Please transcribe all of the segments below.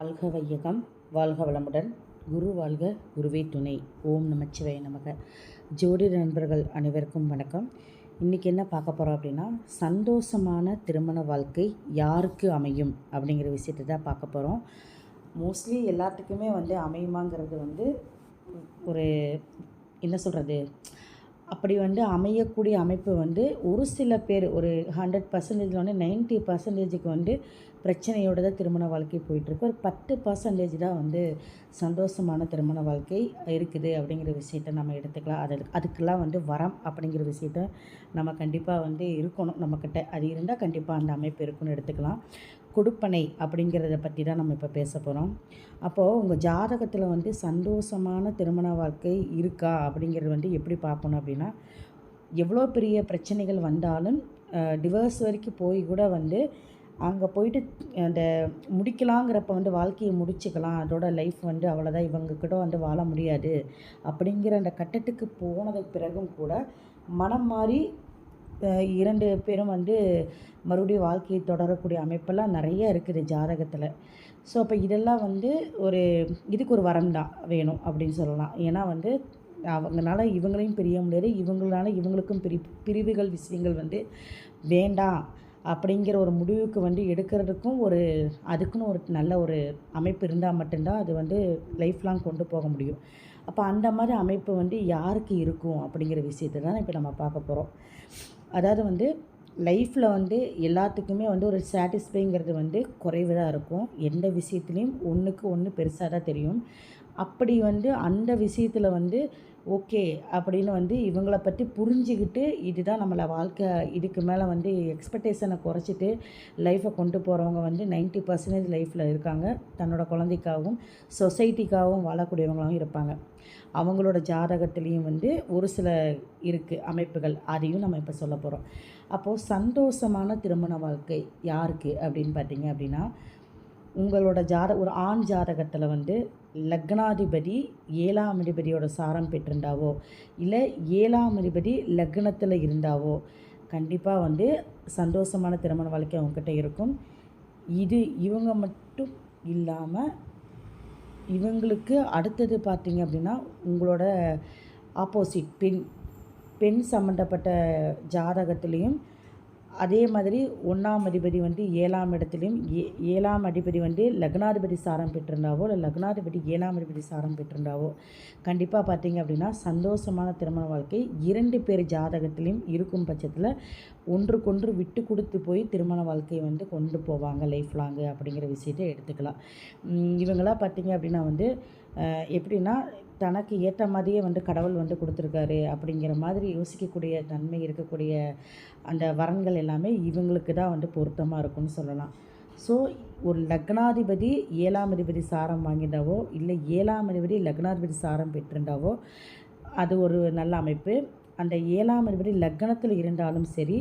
வாழ்க வையகம் வாழ்க வளமுடன். குரு வாழ்க குருவே துணை. ஓம் நமச்சிவய நமக. ஜோடி நண்பர்கள் அனைவருக்கும் வணக்கம். இன்றைக்கி என்ன பார்க்க போகிறோம் அப்படின்னா சந்தோஷமான திருமண வாழ்க்கை யாருக்கு அமையும் அப்படிங்கிற விஷயத்தை தான் பார்க்க போகிறோம் மோஸ்ட்லி எல்லாத்துக்குமே வந்து அமையுமாங்கிறது வந்து ஒரு என்ன சொல்கிறது அப்படி வந்து அமையக்கூடிய அமைப்பு வந்து ஒரு சில பேர் ஒரு ஹண்ட்ரட் பர்சன்டேஜில் வந்து நைன்ட்டி பர்சன்டேஜுக்கு வந்து பிரச்சனையோடு தான் திருமண வாழ்க்கை போயிட்டுருக்கு. ஒரு பத்து பர்சன்டேஜ் தான் வந்து சந்தோஷமான திருமண வாழ்க்கை இருக்குது அப்படிங்கிற விஷயத்த நம்ம எடுத்துக்கலாம். அது அதுக்கெல்லாம் வந்து வரம் அப்படிங்கிற விஷயத்த நம்ம கண்டிப்பாக வந்து இருக்கணும் நம்மக்கிட்ட. அது இருந்தால் கண்டிப்பாக அந்த அமைப்பு இருக்குன்னு எடுத்துக்கலாம். கொடுப்பனை அப்படிங்கிறத பற்றி தான் நம்ம இப்போ பேச போகிறோம் அப்போது உங்கள் ஜாதகத்தில் வந்து சந்தோஷமான திருமண வாழ்க்கை இருக்கா அப்படிங்கிறது வந்து எப்படி பார்க்கணும் அப்படின்னா எவ்வளோ பெரிய பிரச்சனைகள் வந்தாலும் டிவர்ஸ் வரைக்கும் போய் கூட வந்து அங்கே போயிட்டு அந்த முடிக்கலாங்கிறப்ப வந்து வாழ்க்கையை முடிச்சுக்கலாம். அதோட லைஃப் வந்து அவ்வளோதான் இவங்கக்கிட்ட வந்து வாழ முடியாது. அப்படிங்கிற அந்த கட்டத்துக்கு போனதுக்கு பிறகும் கூட மனம் மாறி இரண்டு பேரும் வந்து மறுபடியும் வாழ்க்கையை தொடரக்கூடிய அமைப்பெல்லாம் நிறைய இருக்குது ஜாதகத்தில். ஸோ அப்போ இதெல்லாம் வந்து ஒரு இதுக்கு ஒரு வரம் தான் வேணும் அப்படின்னு சொல்லலாம். ஏன்னா வந்து அவங்களால இவங்களையும் பிரிய முடியாது. இவங்களால இவங்களுக்கும் பிரி பிரிவுகள் விஷயங்கள் வந்து வேண்டாம். அப்படிங்கிற ஒரு முடிவுக்கு வந்து எடுக்கிறதுக்கும் ஒரு அதுக்குன்னு ஒரு நல்ல ஒரு அமைப்பு இருந்தால் மட்டும்தான் அது வந்து லைஃப் லாங் கொண்டு போக முடியும். அப்போ அந்த மாதிரி அமைப்பு வந்து யாருக்கு இருக்கும் அப்படிங்கிற விஷயத்தை தான் இப்போ நம்ம பார்க்க போகிறோம் அதாவது வந்து லைஃப்பில் வந்து எல்லாத்துக்குமே வந்து ஒரு சாட்டிஸ்ஃபைங்கிறது வந்து குறைவு தான் இருக்கும். எந்த விஷயத்துலேயும் ஒன்றுக்கு ஒன்று பெருசாக தான் தெரியும். அப்படி வந்து அந்த விஷயத்தில் வந்து ஓகே அப்படின்னு வந்து இவங்களை பற்றி புரிஞ்சுக்கிட்டு இதுதான் நம்மளை வாழ்க்கை இதுக்கு மேலே வந்து எக்ஸ்பெக்டேஷனை குறைச்சிட்டு லைஃப்பை கொண்டு போகிறவங்க வந்து நைன்ட்டி பர்சன்டேஜ் லைஃப்பில் இருக்காங்க. தன்னோட குழந்தைக்காகவும் சொசைட்டிக்காகவும் வாழக்கூடியவங்களாகவும் இருப்பாங்க. அவங்களோட ஜாதகத்துலேயும் வந்து ஒரு சில இருக்குது அமைப்புகள். அதையும் நம்ம இப்போ சொல்ல போகிறோம் அப்போது சந்தோஷமான திருமண வாழ்க்கை யாருக்கு அப்படின்னு பார்த்தீங்க அப்படின்னா உங்களோட ஜாத ஒரு ஆண் ஜாதகத்தில் வந்து லக்னாதிபதி ஏழாம் அதிபதியோட சாரம் பெற்றிருந்தாவோ இல்லை ஏழாம் அதிபதி லக்னத்தில் இருந்தாவோ கண்டிப்பாக வந்து சந்தோஷமான திருமண வாழ்க்கை அவங்கக்கிட்ட இருக்கும். இது இவங்க மட்டும் இல்லாமல் இவங்களுக்கு அடுத்தது பார்த்தீங்க அப்படின்னா உங்களோட ஆப்போசிட் பெண் பெண் சம்மந்தப்பட்ட ஜாதகத்துலேயும் அதே மாதிரி ஒன்றாம் அதிபதி வந்து ஏழாம் இடத்துலையும் ஏ ஏழாம் அதிபதி வந்து லக்னாதிபதி சாரம் பெற்றிருந்தாவோ இல்லை லக்னாதிபதி ஏழாம் அதிபதி சாரம் பெற்றிருந்தாவோ கண்டிப்பாக பார்த்தீங்க அப்படின்னா சந்தோஷமான திருமண வாழ்க்கை. இரண்டு பேர் ஜாதகத்திலையும் இருக்கும் பட்சத்தில் ஒன்றுக்கொன்று விட்டு கொடுத்து போய் திருமண வாழ்க்கையை வந்து கொண்டு போவாங்க லைஃப் லாங்கு அப்படிங்கிற விஷயத்தை எடுத்துக்கலாம். இவங்களாம் பார்த்தீங்க அப்படின்னா வந்து எப்படின்னா தனக்கு ஏற்ற மாதிரியே வந்து கடவுள் வந்து கொடுத்துருக்காரு அப்படிங்கிற மாதிரி யோசிக்கக்கூடிய தன்மை இருக்கக்கூடிய அந்த வரன்கள் எல்லாமே இவங்களுக்கு தான் வந்து பொருத்தமாக இருக்கும்னு சொல்லலாம். ஸோ ஒரு லக்னாதிபதி ஏழாம் அதிபதி சாரம் வாங்கியிருந்தாவோ இல்லை ஏழாம் அதிபதி லக்னாதிபதி சாரம் பெற்றிருந்தாவோ அது ஒரு நல்ல அமைப்பு. அந்த ஏழாம் அதிபதி லக்னத்தில் இருந்தாலும் சரி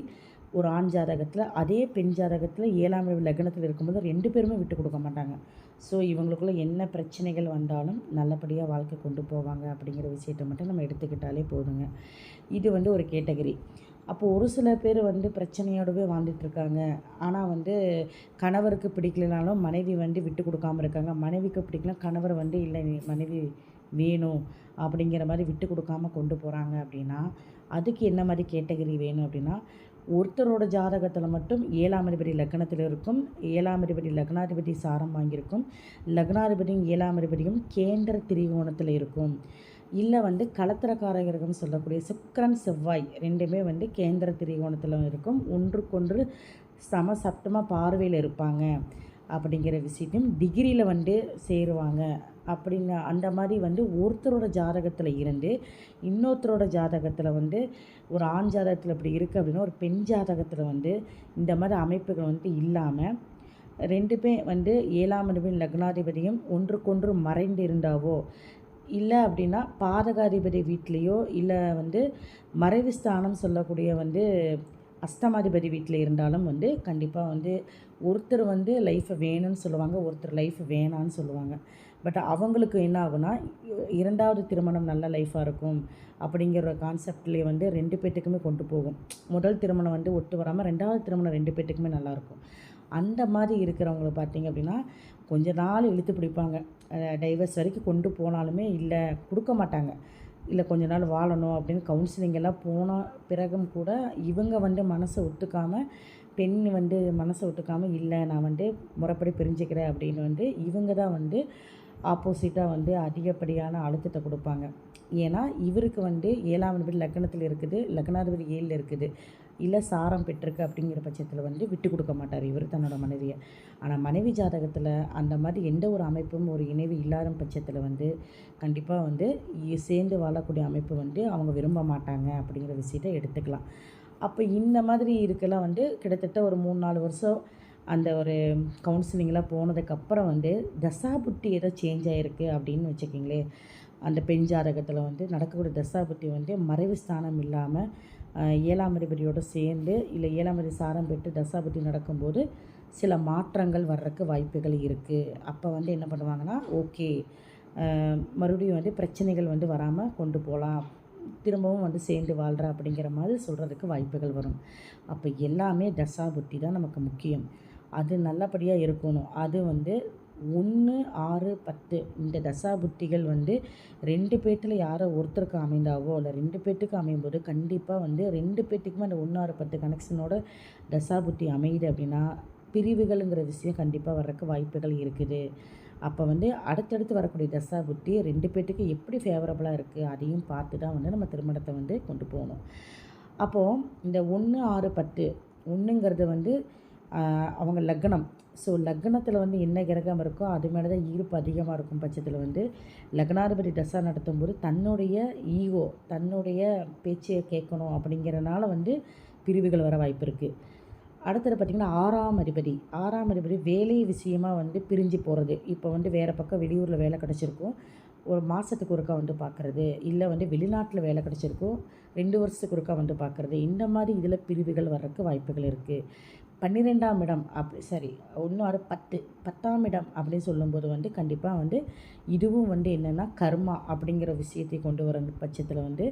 ஒரு ஆண் ஜாதகத்தில் அதே பெண் ஜாதகத்தில் ஏழாம் அதிபதி லக்னத்தில் இருக்கும்போது ரெண்டு பேருமே விட்டு கொடுக்க மாட்டாங்க. ஸோ இவங்களுக்குள்ளே என்ன பிரச்சனைகள் வந்தாலும் நல்லபடியாக வாழ்க்கை கொண்டு போவாங்க அப்படிங்கிற விஷயத்தை மட்டும் நம்ம எடுத்துக்கிட்டாலே போதுங்க. இது வந்து ஒரு கேட்டகரி. அப்போது ஒரு சில பேர் வந்து பிரச்சனையோடவே வாழ்ந்துட்டுருக்காங்க ஆனால் வந்து கணவருக்கு பிடிக்கலனாலும் மனைவி வந்து விட்டு கொடுக்காமல் இருக்காங்க. மனைவிக்கு பிடிக்கல கணவர் வந்து இல்லை மனைவி வேணும் அப்படிங்கிற மாதிரி விட்டு கொடுக்காம கொண்டு போகிறாங்க அப்படின்னா அதுக்கு என்ன மாதிரி கேட்டகரி வேணும் அப்படின்னா ஒருத்தரோட ஜாதகத்தில் மட்டும் ஏழாம் அதிபதி லக்னத்தில் இருக்கும். ஏழாம் அதிபதி லக்னாதிபதி சாரம் வாங்கியிருக்கும். லக்னாதிபதியும் ஏழாம் அதிபதியும் கேந்திர திரிகோணத்தில் இருக்கும். இல்லை வந்து கலத்திரக்காரகர்கம் சொல்லக்கூடிய சுக்கரன் செவ்வாய் ரெண்டுமே வந்து கேந்திர திரிகோணத்தில் இருக்கும். ஒன்றுக்கொன்று சம சப்தமாக பார்வையில் இருப்பாங்க. அப்படிங்கிற விஷயத்தையும் டிகிரியில் வந்து சேருவாங்க. அப்படிங்க அந்த மாதிரி வந்து ஒருத்தரோட ஜாதகத்தில் இருந்து இன்னொருத்தரோட ஜாதகத்தில் வந்து ஒரு ஆண் ஜாதகத்தில் இப்படி இருக்குது அப்படின்னா ஒரு பெண் ஜாதகத்தில் வந்து இந்த மாதிரி அமைப்புகள் வந்து இல்லாமல் ரெண்டு பேர் வந்து ஏழாம் அதிபதி லக்னாதிபதியும் ஒன்றுக்கொன்று மறைந்து இருந்தாவோ? இல்லை அப்படின்னா பாதகாதிபதி வீட்லேயோ இல்லை வந்து மறைவு ஸ்தானம் சொல்லக்கூடிய வந்து அஷ்டமாதிபதி வீட்டில் இருந்தாலும் வந்து கண்டிப்பாக வந்து ஒருத்தர் வந்து லைஃப்பை வேணும்னு சொல்லுவாங்க ஒருத்தர் லைஃப் வேணான்னு சொல்லுவாங்க. பட் அவங்களுக்கு என்ன ஆகுனா இரண்டாவது திருமணம் நல்ல லைஃப்பாக இருக்கும் அப்படிங்கிற கான்செப்ட்லேயே வந்து ரெண்டு பேர்த்துக்குமே கொண்டு போகும். முதல் திருமணம் வந்து ஒட்டு வராமல் ரெண்டாவது திருமணம் ரெண்டு பேர்த்துக்குமே நல்லாயிருக்கும் அந்த மாதிரி இருக்கிறவங்கள பார்த்தீங்க அப்படின்னா கொஞ்ச நாள் இழுத்து பிடிப்பாங்க. டைவர்ஸ் வரைக்கும் கொண்டு போனாலுமே இல்லை கொடுக்க மாட்டாங்க. இல்லை கொஞ்ச நாள் வாழணும் அப்படின்னு கவுன்சிலிங் எல்லாம் போன பிறகும் கூட இவங்க வந்து மனசை ஒத்துக்காமல் பெண் வந்து மனசை ஒத்துக்காமல் இல்லை நான் வந்து முறைப்படி பிரிஞ்சுக்கிறேன் அப்படின்னு வந்து இவங்க தான் வந்து ஆப்போசிட்டாக வந்து அதிகப்படியான அழுத்தத்தை கொடுப்பாங்க. ஏன்னா இவருக்கு வந்து ஏழாம் அதிபதி லக்னத்தில் இருக்குது லக்னாதிபதி ஏழில் இருக்குது. இல்லை சாரம் பெற்றிருக்கு அப்படிங்கிற பட்சத்தில் வந்து விட்டு கொடுக்க மாட்டார் இவர் தன்னோட மனைவியை. ஆனால் மனைவி ஜாதகத்தில் அந்த மாதிரி எந்த ஒரு அமைப்பும் ஒரு இணைவு இல்லாத பட்சத்தில் வந்து கண்டிப்பாக வந்து சேர்ந்து வாழக்கூடிய அமைப்பு வந்து அவங்க விரும்ப மாட்டாங்க அப்படிங்கிற விஷயத்தை எடுத்துக்கலாம். அப்போ இந்த மாதிரி இருக்கலாம் வந்து கிட்டத்தட்ட ஒரு மூணு நாலு வருஷம் அந்த ஒரு கவுன்சிலிங்லாம் போனதுக்கப்புறம் வந்து தசாபுத்தி ஏதோ சேஞ்ச் ஆகிருக்கு அப்படின்னு வச்சுக்கிங்களே அந்த பெண் ஜாதகத்தில் வந்து நடக்கக்கூடிய தசாபுத்தி வந்து மறைவு ஸ்தானம் இல்லாமல் ஏழாம் அதிபதியோடு சேர்ந்து இல்லை ஏழாம் அதிபதி சாரம் பெற்று தசாபுத்தி நடக்கும்போது சில மாற்றங்கள் வர்றதுக்கு வாய்ப்புகள் இருக்குது அப்போ வந்து என்ன பண்ணுவாங்கன்னா ஓகே மறுபடியும் வந்து பிரச்சனைகள் வந்து வராமல் கொண்டு போகலாம் திரும்பவும் வந்து சேர்ந்து வாழ்கிற அப்படிங்கிற மாதிரி சொல்கிறதுக்கு வாய்ப்புகள் வரும். அப்போ எல்லாமே தசாபுத்தி தான் நமக்கு முக்கியம். அது நல்லபடியாக இருக்கணும். அது வந்து ஒன்று ஆறு பத்து. இந்த தசா புத்திகள் வந்து ரெண்டு பேர்த்தில் யாரோ ஒருத்தருக்கு அமைந்தாவோ இல்லை ரெண்டு பேர்த்துக்கு அமையும் போது கண்டிப்பாக வந்து ரெண்டு பேர்த்துக்குமே அந்த ஒன்று ஆறு பத்து கனெக்ஷனோட தசா புத்தி அமையுது அப்படின்னா பிரிவுகள்ங்கிற விஷயம் கண்டிப்பாக வர்றதுக்கு வாய்ப்புகள் இருக்குது. அப்போ வந்து அடுத்தடுத்து வரக்கூடிய தசா புத்தி ரெண்டு பேர்த்துக்கு எப்படி ஃபேவரபுளாக இருக்குது அதையும் பார்த்து தான் வந்து நம்ம திருமணத்தை வந்து கொண்டு போகணும். அப்போது இந்த ஒன்று ஆறு பத்து ஒன்றுங்கிறது வந்து அவங்க லக்னம். ஸோ லக்னத்தில் வந்து என்ன கிரகம் இருக்கோ அது மேலே தான் ஈர்ப்பு அதிகமாக இருக்கும் பட்சத்தில் வந்து லக்னாதிபதி தசா நடத்தும்போது தன்னுடைய ஈகோ தன்னுடைய பேச்சையை கேட்கணும் அப்படிங்கிறனால வந்து பிரிவுகள் வர வாய்ப்பு இருக்குது அடுத்தது பார்த்திங்கன்னா ஆறாம் அதிபதி. ஆறாம் அதிபதி வேலை விஷயமாக வந்து பிரிஞ்சு போகிறது இப்போ வந்து வேறு பக்கம் வெளியூரில் வேலை கிடச்சிருக்கும். ஒரு மாதத்துக்கு ஒருக்கா வந்து பார்க்குறது இல்லை வந்து வெளிநாட்டில் வேலை கிடச்சிருக்கும். ரெண்டு வருஷத்துக்கு ஒருக்கா வந்து பார்க்குறது இந்த மாதிரி இதில் பிரிவுகள் வர்றதுக்கு வாய்ப்புகள் இருக்குது பன்னிரெண்டாம் இடம் அப்படி சரி ஒன்று பத்து பத்தாம் இடம் அப்படின்னு சொல்லும்போது வந்து கண்டிப்பாக வந்து இதுவும் வந்து என்னென்னா கர்மா அப்படிங்கிற விஷயத்தை கொண்டு வர பட்சத்தில் வந்து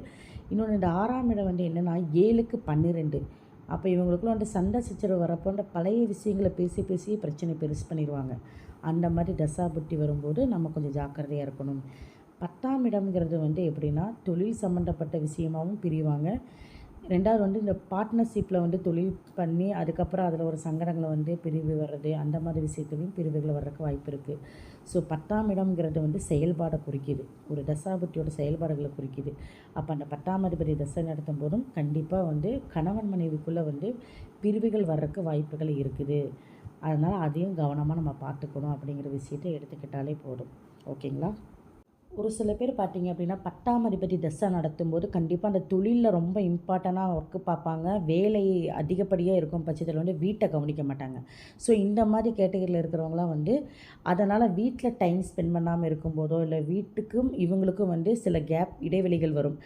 இன்னொன்று இந்த ஆறாம் இடம் வந்து என்னென்னா ஏழுக்கு பன்னிரெண்டு. அப்போ இவங்களுக்குள்ள வந்து சண்டை சச்சரவு வரப்போ அந்த பழைய விஷயங்களை பேசி பேசி பிரச்சனை பெருசு பண்ணிடுவாங்க அந்த மாதிரி தசா புத்தி வரும்போது நம்ம கொஞ்சம் ஜாக்கிரதையாக இருக்கணும். பத்தாம் இடம்ங்கிறது வந்து எப்படின்னா தொழில் சம்மந்தப்பட்ட விஷயமாகவும் பிரிவாங்க. ரெண்டாவது வந்து இந்த பார்ட்னர்ஷிப்பில் வந்து தொழில் பண்ணி அதுக்கப்புறம் அதில் ஒரு சங்கடங்களை வந்து பிரிவு வர்றது அந்த மாதிரி விஷயத்துலையும் பிரிவுகள் வர்றதுக்கு வாய்ப்பு இருக்குது ஸோ பத்தாம் இடம்ங்கிறது வந்து செயல்பாடை குறிக்கிது. ஒரு தசாபுத்தியோட செயல்பாடுகளை குறிக்கிது. அப்போ அந்த பத்தாம் அதிபதி தசை நடத்தும் போதும் கண்டிப்பாக வந்து கணவன் மனைவிக்குள்ளே வந்து பிரிவுகள் வர்றதுக்கு வாய்ப்புகள் இருக்குது. அதனால் அதையும் கவனமாக நம்ம பார்த்துக்கணும் அப்படிங்கிற விஷயத்தை எடுத்துக்கிட்டாலே போதும். ஓகேங்களா? ஒரு சில பேர் பார்த்தீங்க அப்படின்னா பட்டாமதிபதி அதிபதி தசை நடத்தும்போது கண்டிப்பாக அந்த தொழிலில் ரொம்ப இம்பார்ட்டண்ட்டாக ஒர்க்கு பார்ப்பாங்க. வேலை அதிகப்படியாக இருக்கும் பட்சத்தில் வந்து வீட்டை கவனிக்க மாட்டாங்க. ஸோ இந்த மாதிரி கேட்டகரியில் இருக்கிறவங்களாம் வந்து அதனால் வீட்டில் டைம் ஸ்பெண்ட் பண்ணாமல் இருக்கும்போதோ இல்லை வீட்டுக்கும் இவங்களுக்கும் வந்து சில கேப் இடைவெளிகள் வரும்.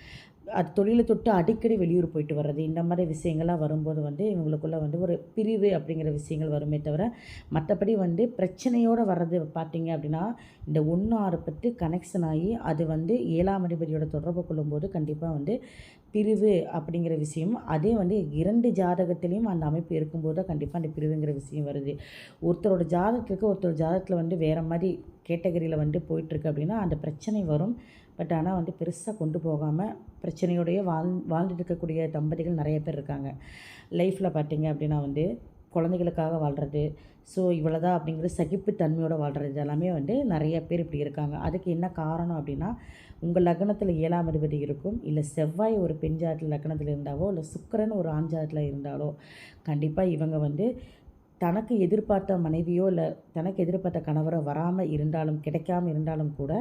அது தொழிலை தொட்டு அடிக்கடி வெளியூர் போயிட்டு வர்றது இந்த மாதிரி விஷயங்கள்லாம் வரும்போது வந்து இவங்களுக்குள்ள வந்து ஒரு பிரிவு அப்படிங்கிற விஷயங்கள் வருமே தவிர மற்றபடி வந்து பிரச்சனையோடு வர்றது பார்த்திங்க அப்படின்னா இந்த ஒன்று ஆறு பத்து கனெக்ஷன் ஆகி அது வந்து ஏழாம் அதிபதியோட தொடர்பு கொள்ளும்போது கண்டிப்பாக வந்து பிரிவு அப்படிங்கிற விஷயம் அதே வந்து இரண்டு ஜாதகத்திலையும் அந்த அமைப்பு இருக்கும்போது தான் கண்டிப்பாக அந்த பிரிவுங்கிற விஷயம் வருது. ஒருத்தரோட ஜாதகத்துக்கு ஒருத்தர் ஜாதகத்தில் வந்து வேறு மாதிரி கேட்டகரியில் வந்து போயிட்டுருக்கு அப்படின்னா அந்த பிரச்சனை வரும். பட் ஆனால் வந்து பெருசாக கொண்டு போகாமல் பிரச்சனையோடையே வாழ் வாழ்ந்துட்டு இருக்கக்கூடிய தம்பதிகள் நிறைய பேர் இருக்காங்க. லைஃப்பில் பார்த்தீங்க அப்படின்னா வந்து குழந்தைகளுக்காக வாழ்கிறது ஸோ இவ்வளோதான் அப்படிங்கிற சகிப்புத்தன்மையோடு வாழ்கிறது இதெல்லாமே வந்து நிறைய பேர் இப்படி இருக்காங்க. அதுக்கு என்ன காரணம் அப்படின்னா உங்கள் லக்னத்தில் ஏழாம் அதிபதி இருக்கும். இல்லை செவ்வாய் ஒரு பெண் ஜாதத்தில் லக்னத்தில் இருந்தாவோ இல்லை சுக்கரன் ஒரு ஆண் ஜாதத்தில் இருந்தாலோ கண்டிப்பாக இவங்க வந்து தனக்கு எதிர்பார்த்த மனைவியோ இல்லை தனக்கு எதிர்பார்த்த கணவரோ வராமல் இருந்தாலும் கிடைக்காம இருந்தாலும் கூட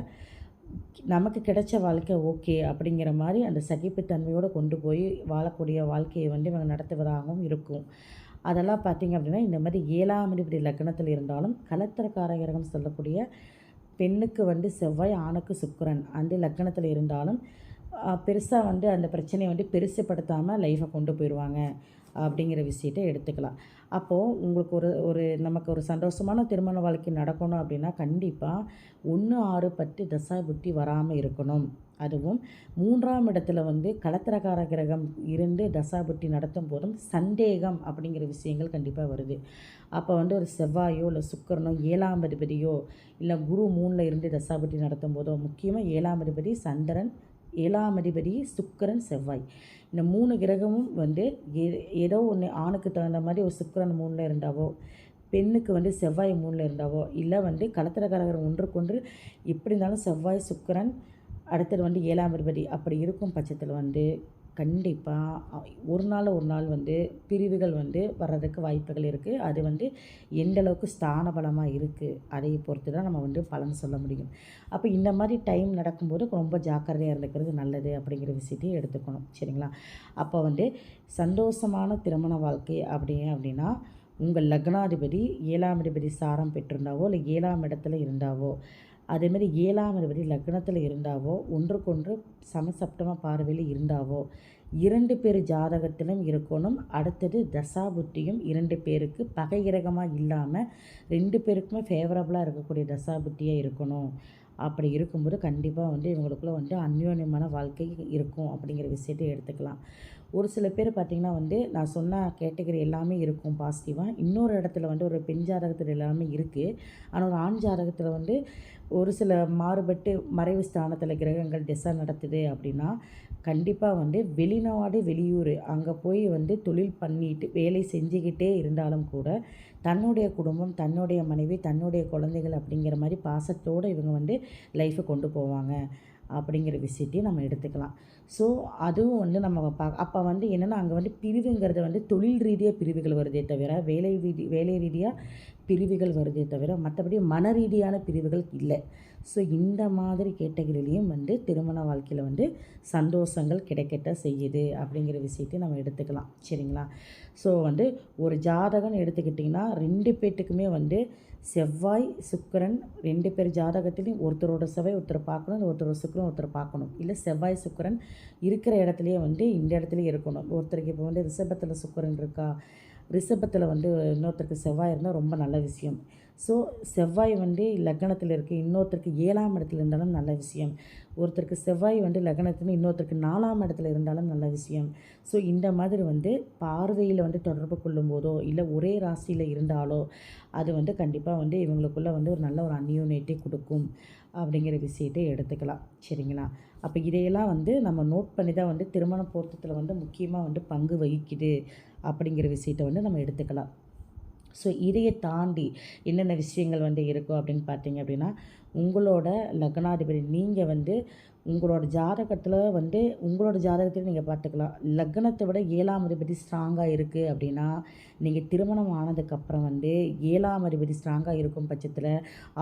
நமக்கு கிடைச்ச வாழ்க்கை ஓகே அப்படிங்கிற மாதிரி அந்த சகிப்புத்தன்மையோடு கொண்டு போய் வாழக்கூடிய வாழ்க்கையை வந்து இவங்க நடத்துவதாகவும் இருக்கும். அதெல்லாம் பார்த்திங்க அப்படின்னா இந்த மாதிரி ஏழாம் அதிபதி லக்னத்தில் இருந்தாலும் கலத்திரக்காரகரகம் சொல்லக்கூடிய பெண்ணுக்கு வந்து செவ்வாய் ஆணுக்கு சுக்கிரன் அந்த லக்னத்தில் இருந்தாலும் பெருசாக வந்து அந்த பிரச்சனையை வந்து பெருசுப்படுத்தாமல் லைஃப்பை கொண்டு போயிடுவாங்க அப்படிங்கிற விஷயத்தை எடுத்துக்கலாம். அப்போது உங்களுக்கு ஒரு ஒரு நமக்கு ஒரு சந்தோஷமான திருமண வாழ்க்கை நடக்கணும் அப்படின்னா கண்டிப்பாக ஒன்று ஆறு பத்து தசா புத்தி வராமல் இருக்கணும். அதுவும் மூன்றாம் இடத்துல வந்து கலத்திரகார கிரகம் இருந்து தசாபுட்டி நடத்தும் போதும் சந்தேகம் அப்படிங்கிற விஷயங்கள் கண்டிப்பாக வருது. அப்போ வந்து ஒரு செவ்வாயோ இல்லை சுக்கரனோ ஏழாம் அதிபதியோ இல்லை குரு மூணில் இருந்து தசாபுட்டி நடத்தும் போதோ முக்கியமாக ஏழாம் அதிபதி சந்திரன் ஏழாம் அதிபதி சுக்கரன் செவ்வாய். இந்த மூணு கிரகமும் வந்து ஏதோ ஒன்று ஆணுக்கு தகுந்த மாதிரி ஒரு சுக்கரன் மூணில் இருந்தாவோ பெண்ணுக்கு வந்து செவ்வாய் மூணில் இருந்தாவோ இல்லை வந்து கலத்திரக்காரகர் ஒன்றுக்கொன்று எப்படி இருந்தாலும் செவ்வாய் சுக்கரன் அடுத்தது வந்து ஏழாம் அதிபதி அப்படி இருக்கும் பட்சத்தில் வந்து கண்டிப்பாக ஒரு நாள் ஒரு நாள் வந்து பிரிவுகள் வந்து வர்றதுக்கு வாய்ப்புகள் இருக்குது அது வந்து எந்தளவுக்கு ஸ்தான பலமாக இருக்குது அதை பொறுத்து தான் நம்ம வந்து பலன் சொல்ல முடியும். அப்போ இந்த மாதிரி டைம் நடக்கும்போது ரொம்ப ஜாக்கிரதையாக இருந்துக்கிறது நல்லது அப்படிங்கிற விஷயத்தையும் எடுத்துக்கணும். சரிங்களா? அப்போ வந்து சந்தோஷமான திருமண வாழ்க்கை அப்படி அப்படின்னா உங்கள் லக்னாதிபதி ஏழாம் அதிபதி சாரம் பெற்றிருந்தாவோ இல்லை ஏழாம் இடத்துல இருந்தாவோ அதேமாதிரி ஏழாம் அதிபதி லக்னத்தில் இருந்தாவோ ஒன்றுக்கொன்று சமசப்தம பார்வையில் இருந்தாவோ இரண்டு பேர் ஜாதகத்திலும் இருக்கணும். அடுத்தது தசாபுத்தியும் இரண்டு பேருக்கு பகை இரகமாக இல்லாமல் ரெண்டு பேருக்குமே ஃபேவரபுளாக இருக்கக்கூடிய தசாபுத்தியாக இருக்கணும். அப்படி இருக்கும்போது கண்டிப்பாக வந்து இவங்களுக்குள்ள வந்து அந்யோன்யமான வாழ்க்கை இருக்கும் அப்படிங்கிற விஷயத்தை எடுத்துக்கலாம். ஒரு சில பேர் பார்த்திங்கன்னா வந்து நான் சொன்ன கேட்டகரி எல்லாமே இருக்கும் பாசிட்டிவாக இன்னொரு இடத்துல வந்து ஒரு பெண் ஜாதகத்தில் எல்லாமே இருக்குது ஆனால் ஒரு ஆண் ஜாதகத்தில் வந்து ஒரு சில மாறுபட்டு மறைவு ஸ்தானத்தில் கிரகங்கள் திசை நடத்துது அப்படின்னா கண்டிப்பாக வந்து வெளிநாடு வெளியூர் அங்கே போய் வந்து தொழில் பண்ணிட்டு வேலை செஞ்சுக்கிட்டே இருந்தாலும் கூட தன்னுடைய குடும்பம் தன்னுடைய மனைவி தன்னுடைய குழந்தைகள் அப்படிங்கிற மாதிரி பாசத்தோடு இவங்க வந்து லைஃப்பை கொண்டு போவாங்க அப்படிங்கிற விஷயத்தையும் நம்ம எடுத்துக்கலாம். ஸோ அதுவும் வந்து நம்ம பா அப்போ வந்து என்னென்னா அங்கே வந்து பிரிவுங்கிறது வந்து தொழில் ரீதியாக பிரிவுகள் வருதே தவிர வேலை ரீதி வேலை ரீதியாக பிரிவுகள் வருதே தவிர மற்றபடி மன ரீதியான பிரிவுகள் இல்லை. ஸோ இந்த மாதிரி கேட்டகரிலையும் வந்து திருமண வாழ்க்கையில் வந்து சந்தோஷங்கள் கிடைக்கட்ட செய்யுது அப்படிங்கிற விஷயத்தையும் நம்ம எடுத்துக்கலாம். சரிங்களா? ஸோ வந்து ஒரு ஜாதகம்னு எடுத்துக்கிட்டிங்கன்னா ரெண்டு பேர்த்துக்குமே வந்து செவ்வாய் சுக்கரன் ரெண்டு பேர் ஜாதகத்துலேயும் ஒருத்தரோட செவ்வாய் ஒருத்தர் பார்க்கணும் ஒருத்தரோட சுக்கரன் ஒருத்தர் பார்க்கணும். இல்லை செவ்வாய் சுக்கரன் இருக்கிற இடத்துலையே வந்து இந்த இடத்துலையே இருக்கணும். ஒருத்தருக்கு இப்போ வந்து ரிஷபத்தில் சுக்கரன் இருக்கா? ரிஷபத்தில் வந்து இன்னொருத்தருக்கு செவ்வாய் இருந்தால் ரொம்ப நல்ல விஷயம். ஸோ செவ்வாய் வந்து லக்னத்தில் இருக்குது இன்னொருத்தருக்கு ஏழாம் இடத்துல இருந்தாலும் நல்ல விஷயம். ஒருத்தருக்கு செவ்வாய் வந்து லக்னத்தில் இன்னொருத்தருக்கு நாலாம் இடத்துல இருந்தாலும் நல்ல விஷயம். ஸோ இந்த மாதிரி வந்து பார்வையில் வந்து தொடர்பு கொள்ளும் போதோ இல்லை ஒரே ராசியில் இருந்தாலோ அது வந்து கண்டிப்பாக வந்து இவங்களுக்குள்ளே வந்து ஒரு நல்ல ஒரு அன்யூனிட்டி கொடுக்கும் அப்படிங்கிற விஷயத்தை எடுத்துக்கலாம். சரிங்களா? அப்போ இதையெல்லாம் வந்து நம்ம நோட் பண்ணி தான் வந்து திருமண பொருத்தத்தில் வந்து முக்கியமாக வந்து பங்கு வகிக்குது. அப்படிங்கிற விஷயத்தை வந்து நம்ம எடுத்துக்கலாம். ஸோ இதையை தாண்டி என்னென்ன விஷயங்கள் வந்து இருக்கும் அப்படின்னு பார்த்தீங்க அப்படின்னா உங்களோட லக்னாதிபதி நீங்கள் வந்து உங்களோட ஜாதகத்தில் வந்து உங்களோட ஜாதகத்தில் நீங்கள் பார்த்துக்கலாம். லக்னத்தை விட ஏழாம் அதிபதி ஸ்ட்ராங்காக இருக்குது அப்படின்னா நீங்கள் திருமணம் ஆனதுக்கப்புறம் வந்து ஏழாம் அதிபதி ஸ்ட்ராங்காக இருக்கும் பட்சத்தில்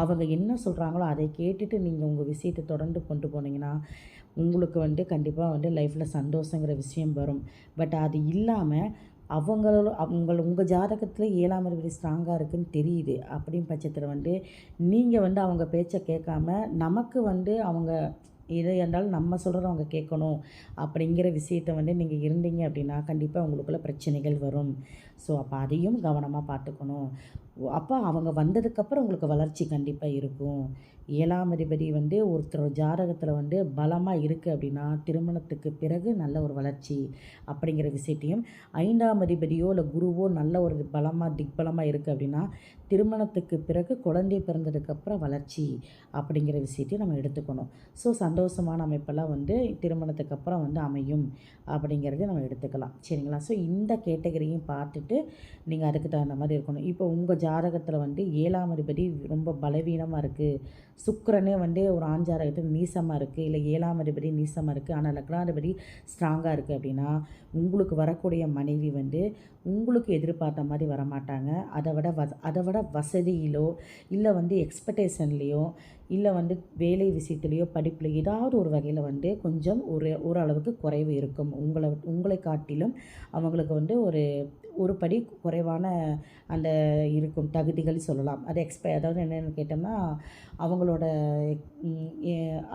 அவங்க என்ன சொல்கிறாங்களோ அதை கேட்டுட்டு நீங்கள் உங்கள் விஷயத்தை தொடர்ந்து கொண்டு போனீங்கன்னா உங்களுக்கு வந்து கண்டிப்பாக வந்து லைஃப்பில் சந்தோஷங்கிற விஷயம் வரும். பட் அது இல்லாமல் அவங்களோட அவங்க உங்கள் ஜாதகத்தில் ஏழாம் அறிவு ஸ்ட்ராங்காக இருக்குதுன்னு தெரியுது. அப்படின்னு பட்சத்தில் வந்து நீங்கள் வந்து அவங்க பேச்சை கேட்காம நமக்கு வந்து அவங்க எது என்றாலும் நம்ம சொல்கிறத அவங்க கேட்கணும் அப்படிங்கிற விஷயத்த வந்து நீங்கள் இருந்தீங்க அப்படின்னா கண்டிப்பாக உங்களுக்குள்ள பிரச்சனைகள் வரும். ஸோ அப்போ அதையும் கவனமாக பார்த்துக்கணும். அப்போ அவங்க வந்ததுக்கப்புறம் உங்களுக்கு வளர்ச்சி கண்டிப்பாக இருக்கும். ஏழாம் அதிபதி வந்து ஒருத்தர் ஜாதகத்தில் வந்து பலமாக இருக்குது அப்படின்னா திருமணத்துக்கு பிறகு நல்ல ஒரு வளர்ச்சி அப்படிங்கிற விஷயத்தையும் ஐந்தாம் அதிபதியோ இல்லை குருவோ நல்ல ஒரு பலமாக திக்பலமாக இருக்குது அப்படின்னா திருமணத்துக்கு பிறகு குழந்தை பிறந்ததுக்கப்புறம் வளர்ச்சி அப்படிங்கிற விஷயத்தையும் நம்ம எடுத்துக்கணும். ஸோ சந்தோஷமான அமைப்பெல்லாம் வந்து திருமணத்துக்கு அப்புறம் வந்து அமையும் அப்படிங்கிறத நம்ம எடுத்துக்கலாம். சரிங்களா? ஸோ இந்த கேட்டகரியும் பார்த்துட்டு நீங்கள் அதுக்கு தகுந்த மாதிரி இருக்கணும். இப்போ உங்கள் ஜாதகத்தில் வந்து ஏழாம் அதிபதி ரொம்ப பலவீனமாக இருக்குது சுக்கரனே வந்து ஒரு ஆஞ்சாரகத்துக்கு நீசமாக இருக்குது இல்லை ஏழாம் அதிபதி நீசமாக இருக்குது ஆனால் லக்னாதிபதி ஸ்ட்ராங்காக இருக்குது அப்படின்னா உங்களுக்கு வரக்கூடிய மனைவி வந்து உங்களுக்கு எதிர்பார்த்த மாதிரி வரமாட்டாங்க. அதை விட வ அதை விட வசதியிலோ இல்லை வந்து எக்ஸ்பெக்டேஷன்லேயோ இல்லை வந்து வேலை விஷயத்துலேயோ படிப்பில் ஏதாவது ஒரு வகையில் வந்து கொஞ்சம் ஒரு ஓரளவுக்கு குறைவு இருக்கும். உங்களை உங்களை காட்டிலும் அவங்களுக்கு வந்து ஒரு ஒரு படி குறைவான அந்த இருக்கும் தகுதிகள் சொல்லலாம். அது எக்ஸ்பை அதாவது என்னென்னு கேட்டோம்னா அவங்களோட அவங்களோட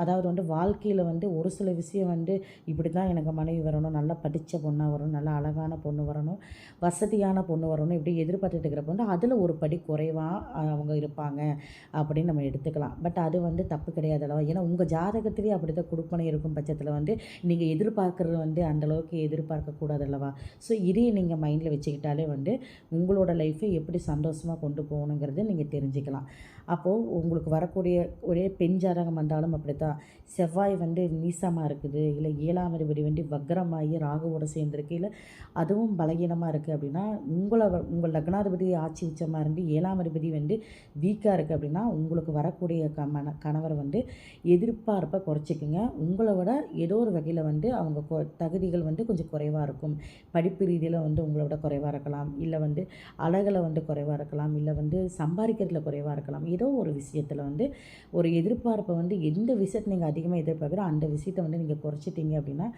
அதாவது வந்து வாழ்க்கையில் வந்து ஒரு சில விஷயம் வந்து இப்படி தான் எனக்கு மனைவி வரணும் நல்லா படித்த பொண்ணாக வரணும் நல்லா அழகான பொண்ணு வரணும் வசதியான பொண்ணு வரணும் இப்படி எதிர்பார்த்துட்டு இருக்கிற பொண்ணு அதில் ஒரு படி குறைவாக அவங்க இருப்பாங்க அப்படின்னு நம்ம எடுத்துக்கலாம். பட் அது வந்து தப்பு கிடையாது அல்லவா? ஏன்னா உங்கள் ஜாதகத்திலேயே அப்படி தான் கொடுப்பனை இருக்கும் பட்சத்தில் வந்து நீங்கள் எதிர்பார்க்குறது வந்து அந்தளவுக்கு எதிர்பார்க்கக்கூடாது அல்லவா? ஸோ இதையும் நீங்கள் மைண்டில் வச்சுக்கிட்டாலே வந்து உங்களோட லைஃப்பை எப்படி சந்தோஷமாக கொண்டு போகணுங்கிறத நீங்கள் தெரிஞ்சுக்கலாம். அப்போது உங்களுக்கு வரக்கூடிய ஒரே பெண் ஜாதகம் வந்தாலும் அப்படி தான் செவ்வாய் வந்து நீசமாக இருக்குது. இல்லை ஏழாம் அதிபதி வந்து வக்ரமாகி ராகுவோட சேர்ந்துருக்கு. இல்லை அதுவும் பலகீனமாக இருக்குது அப்படின்னா உங்களை உங்கள் லக்னாதிபதி ஆட்சி உச்சமாக இருந்து ஏழாம் அதிபதி வந்து வீக்காக இருக்குது அப்படின்னா உங்களுக்கு வரக்கூடிய கமன கணவர் வந்து எதிர்பார்ப்பை குறைச்சிக்கோங்க. உங்களை விட ஏதோ ஒரு வகையில் வந்து அவங்க தகுதிகள் வந்து கொஞ்சம் குறைவாக இருக்கும். படிப்பு ரீதியில் வந்து உங்களை விட குறைவாக இருக்கலாம். இல்லை வந்து அழகில் வந்து குறைவாக இருக்கலாம். இல்லை வந்து சம்பாதிக்கிறதுல குறைவாக இருக்கலாம். ஏதோ ஒரு விஷயத்தில் வந்து ஒரு எதிர்பார்ப்பை வந்து எந்த விஷயத்தை நீங்கள் அதிகமாக எதிர்பார்க்குறோ அந்த விஷயத்தை வந்து நீங்கள் குறைச்சிட்டீங்க அப்படின்னா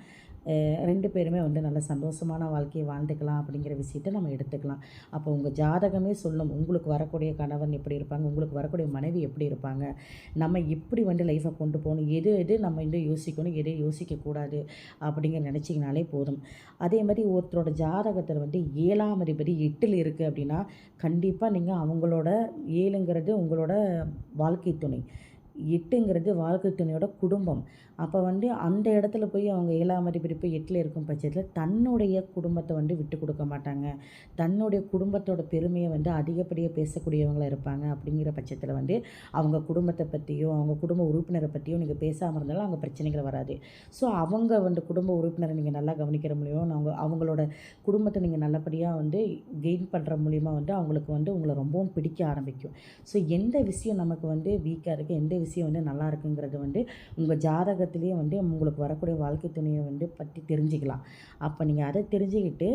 ரெண்டு பேருமே வந்து நல்ல சந்தோஷமான வாழ்க்கையை வாழ்ந்துக்கலாம் அப்படிங்கிற விஷயத்தை நம்ம எடுத்துக்கலாம். அப்போ உங்கள் ஜாதகமே சொல்லும் உங்களுக்கு வரக்கூடிய கணவன் எப்படி இருப்பாங்க உங்களுக்கு வரக்கூடிய மனைவி எப்படி இருப்பாங்க நம்ம எப்படி வந்து லைஃப்பை கொண்டு போகணும் எது எது நம்ம இன்னும் யோசிக்கணும் எது யோசிக்கக்கூடாது அப்படிங்கிற நினச்சிங்கனாலே போதும். அதே மாதிரி ஒருத்தரோட ஜாதகத்தில் வந்து ஏழாம் அதிபதி எட்டில் இருக்குது அப்படின்னா கண்டிப்பாக நீங்கள் அவங்களோட ஏழுங்கிறது உங்களோட வாழ்க்கை துணை. எட்டுங்கிறது வாழ்க்கை துணையோட குடும்பம். அப்போ வந்து அந்த இடத்துல போய் அவங்க ஏழாம் அதிபதி எட்டில் இருக்கும் பட்சத்தில் தன்னுடைய குடும்பத்தை வந்து விட்டு கொடுக்க மாட்டாங்க. தன்னுடைய குடும்பத்தோட பெருமையை வந்து அதிகப்படியாக பேசக்கூடியவங்களாக இருப்பாங்க அப்படிங்கிற பட்சத்தில் வந்து அவங்க குடும்பத்தை பற்றியோ அவங்க குடும்ப உறுப்பினரை பற்றியோ நீங்கள் பேசாமல் இருந்தாலும் அவங்க பிரச்சனைகள் வராது. ஸோ அவங்க வந்து குடும்ப உறுப்பினரை நீங்கள் நல்லா கவனிக்கிற மூலியமாக அவங்க அவங்களோட குடும்பத்தை நீங்கள் நல்லபடியாக வந்து கெயின் பண்ணுற மூலிமா வந்து அவங்களுக்கு வந்து உங்களை ரொம்பவும் பிடிக்க ஆரம்பிக்கும். ஸோ எந்த விஷயம் நமக்கு வந்து வீக்காக இருக்குது எந்த விஷயம் வந்து நல்லா இருக்குங்கிறது வந்து உங்கள் ஜாதக ஜாதகத்திலேயே வந்து உங்களுக்கு வரக்கூடிய வாழ்க்கை துணையை வந்து பற்றி தெரிஞ்சுக்கலாம். அப்போ நீங்கள் அதை தெரிஞ்சுக்கிட்டு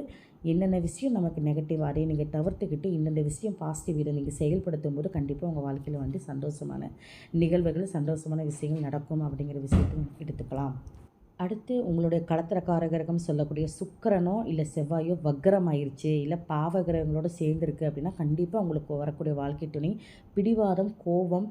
என்னென்ன விஷயம் நமக்கு நெகட்டிவ் அதை நீங்கள் தவிர்த்துக்கிட்டு இந்தந்த விஷயம் பாசிட்டிவ் இதை நீங்கள் செயல்படுத்தும் போது கண்டிப்பாக உங்கள் வாழ்க்கையில் வந்து சந்தோஷமான நிகழ்வுகள் சந்தோஷமான விஷயங்கள் நடக்கும் அப்படிங்கிற விஷயத்தையும் எடுத்துக்கலாம். அடுத்து உங்களுடைய கலத்திரக்காரகிரகம் சொல்லக்கூடிய சுக்கரனோ இல்லை செவ்வாயோ வக்கரம் ஆயிடுச்சு இல்லை பாவ கிரகங்களோட சேர்ந்துருக்கு அப்படின்னா கண்டிப்பாக உங்களுக்கு வரக்கூடிய வாழ்க்கை துணை பிடிவாதம் கோபம்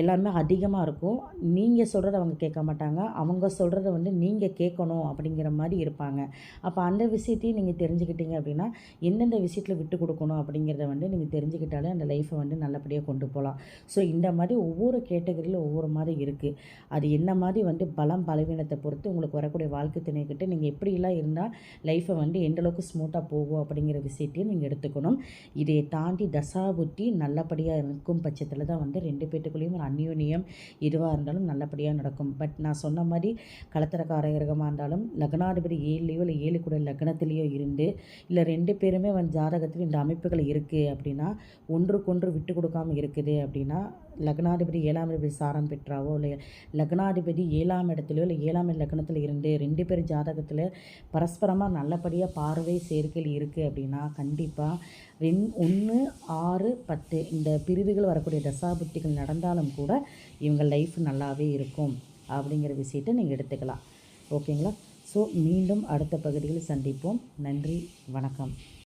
எல்லாமே அதிகமாக இருக்கும். நீங்கள் சொல்கிறத அவங்க கேட்க மாட்டாங்க. அவங்க சொல்கிறத வந்து நீங்கள் கேட்கணும் அப்படிங்கிற மாதிரி இருப்பாங்க. அப்போ அந்த விஷயத்தையும் நீங்கள் தெரிஞ்சுக்கிட்டீங்க அப்படின்னா எந்தெந்த விஷயத்தில் விட்டு கொடுக்கணும் அப்படிங்கிறத வந்து நீங்கள் தெரிஞ்சுக்கிட்டாலே அந்த லைஃப்பை வந்து நல்லபடியாக கொண்டு போகலாம். ஸோ இந்த மாதிரி ஒவ்வொரு கேட்டகரியில் ஒவ்வொரு மாதிரி இருக்குது அது என்ன மாதிரி வந்து பலம் பலவீனத்தை பொறுத்து உங்களுக்கு வரக்கூடிய வாழ்க்கை துணைக்கிட்ட நீங்கள் எப்படிலாம் இருந்தால் லைஃப்பை வந்து எந்தளவுக்கு ஸ்மூத்தாக போகும் அப்படிங்கிற விஷயத்தையும் நீங்கள் எடுத்துக்கணும். இதை தாண்டி தசாபுத்தி நல்லபடியாக இருக்கும் பட்சத்தில் தான் வந்து ரெண்டு பேர்த்துக்குள்ளேயும் ஒரு அந்யோன்யம் எதுவாக இருந்தாலும் நல்லபடியாக நடக்கும். பட் நான் சொன்ன மாதிரி கலத்தரக்கார இருந்தாலும் லக்னாதிபதி ஏழுலையோ இல்லை ஏழு கூட லக்னத்திலேயோ இருந்து இல்லை ரெண்டு பேருமே வந்து ஜாதகத்தில் இந்த அமைப்புகள் இருக்குது அப்படின்னா ஒன்றுக்கொன்று விட்டு கொடுக்காமல் இருக்குது அப்படின்னா லக்னாதிபதி ஏழாம் அதிபதி சாரம் பெற்றாவோ இல்லை லக்னாதிபதி ஏழாம் இடத்துலையோ இல்லை ஏழாம் லக்னத்தில் இருந்து ரெண்டு பேர் ஜாதகத்தில் பரஸ்பரமாக நல்லபடியாக பார்வை சேர்க்கையில் இருக்குது அப்படின்னா கண்டிப்பாக ரெண் ஒன்று ஆறு பத்து இந்த பிரிவுகள் வரக்கூடிய தசாபுத்திகள் நடந்தாலும் கூட இவங்க லைஃப் நல்லாவே இருக்கும் அப்படிங்கிற விஷயத்தை நீங்கள் எடுத்துக்கலாம். ஓகேங்களா? ஸோ மீண்டும் அடுத்த பகுதியில் சந்திப்போம். நன்றி வணக்கம்.